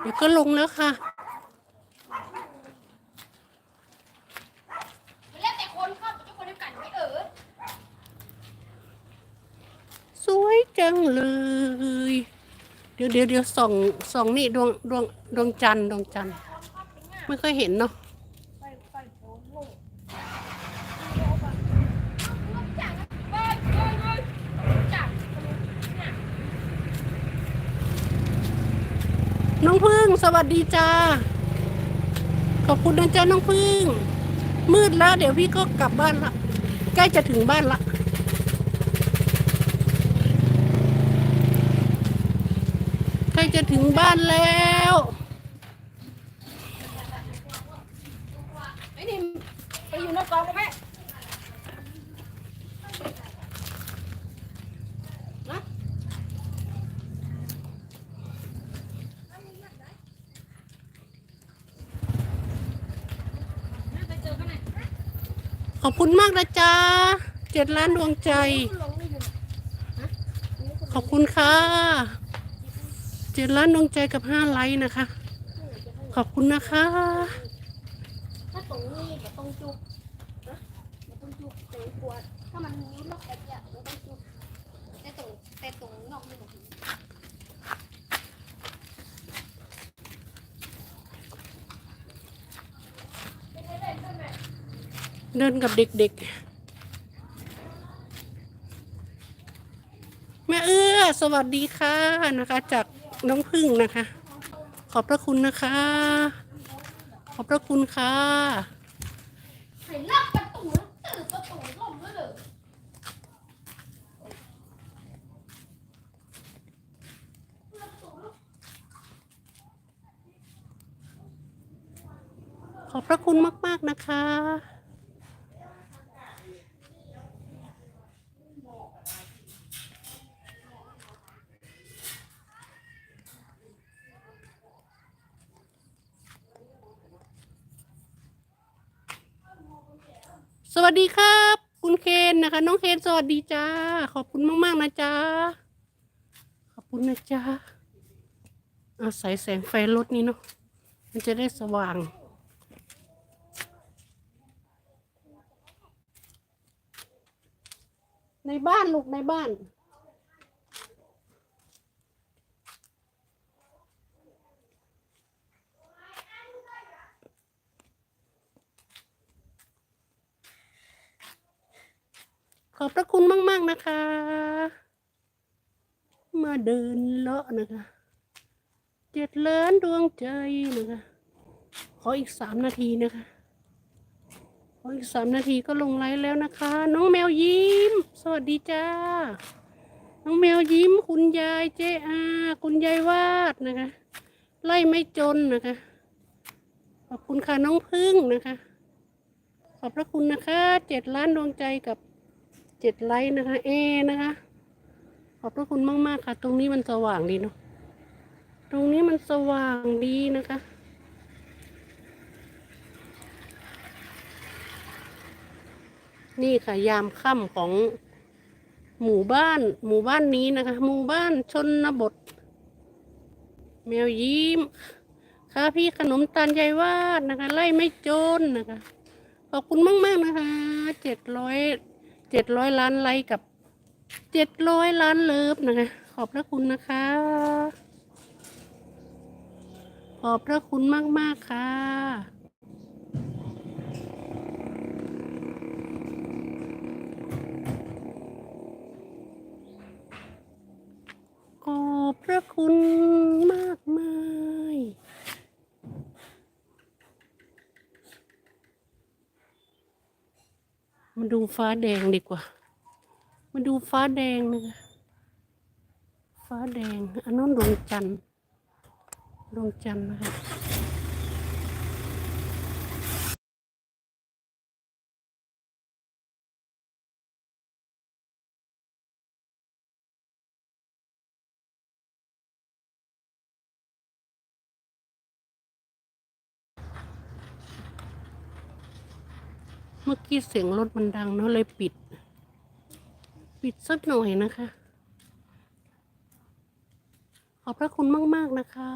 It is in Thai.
เดี๋ยวก็ลงแล้วค่ะแล้วแต่คนเข้าแต่เจ้าคนเดียวกันไม่เออสวยจังเลย เดี๋ยวเดี๋ยวเดี๋ยวส่องส่องนี่ดวงดวงดวงจันทร์ดวงจันทร์ไม่ค่อยเห็นเนาะ ไปไปโดนโลกจักเฮ้ยเฮ้ยเฮ้ยจัก น้องพึ่งสวัสดีจ้า ขอบคุณนะจ้าน้องพึ่ง มืดแล้วเดี๋ยวพี่ก็กลับบ้านละ ใกล้จะถึงบ้านละใกล้จะถึงบ้านแล้วไอ้นี่ไปอยู่ในกองกับแม่นะไปเจอกันไหน ขอบคุณมากนะจ๊ะเจ็ดล้านดวงใจ ขอบคุณค่ะเจ็ดล้านดวงใจกับห้าไลค์นะคะ ขอบคุณนะคะถ้าตรงนี้ก็ต้องจุกนะมันต้องจุกตรงปวดถ้ามันนิ้วล็อกแบบเนี้ยมันต้องจุกแต่ตรงแต่ตรงนอกนี่มัน เดินกับเด็กๆ แม่เอื้อ สวัสดีค่ะนะคะ จากน้องพึ่งนะคะ ขอบพระคุณนะคะ ขอบพระคุณค่ะให้ล็อกประตูแล้วตื่นประตูล่มแล้วเลยขอบพระคุณมาก ๆ นะคะ สวัสดีครับ คุณเคนนะคะ น้องเคนสวัสดีจ้า ขอบคุณมาก ๆ นะจ้าขอบคุณนะจ้าอาศัยแสงไฟรถนี้เนาะมันจะได้สว่างในบ้านลูกในบ้าน ขอบพระคุณมาก ๆ นะคะ มาเดินเลาะนะคะ เจ็ดเล้นดวงใจนะคะ ขออีกสามนาทีนะคะ ขออีกสามนาทีก็ลงไลฟ์แล้วนะคะ น้องแมวยิ้ม สวัสดีจ้า น้องแมวยิ้ม คุณยายเจอาคุณยายวาดนะคะ ไล่ไม่จนนะคะ ขอบคุณค่ะน้องพึ่งนะคะ ขอบพระคุณนะคะ เจ็ดล้านดวงใจกับ เจ็ดไลค์นะคะ เอนะคะ ขอบพระคุณมาก ๆ ค่ะ ตรงนี้มันสว่างดีเนาะตรงนี้มันสว่างดีนะคะ นี่ค่ะยามค่ำของหมู่บ้าน หมู่บ้านนี้นะคะ หมู่บ้านชนบท แมวยิ้ม ค่ะพี่ขนมตาลยายวาดนะคะ ไล่ไม่จนนะคะ ขอบคุณมาก ๆ นะคะเจ็ดร้อย เจ็ดร้อยล้านไลค์กับเจ็ดร้อยล้านเลิฟนะคะ ขอบพระคุณนะคะ ขอบพระคุณมาก ๆ ค่ะ ขอบพระคุณมากมายมาดู ฟ้าแดงดีกว่า มาดูฟ้าแดงนะคะฟ้าแดง อันนั้นดวงจันทร์ดวงจันทร์นะคะ เมื่อกี้เสียงรถมันดังเนาะเลยปิด ปิดสักหน่อยนะคะ ขอบพระคุณมาก ๆ นะคะ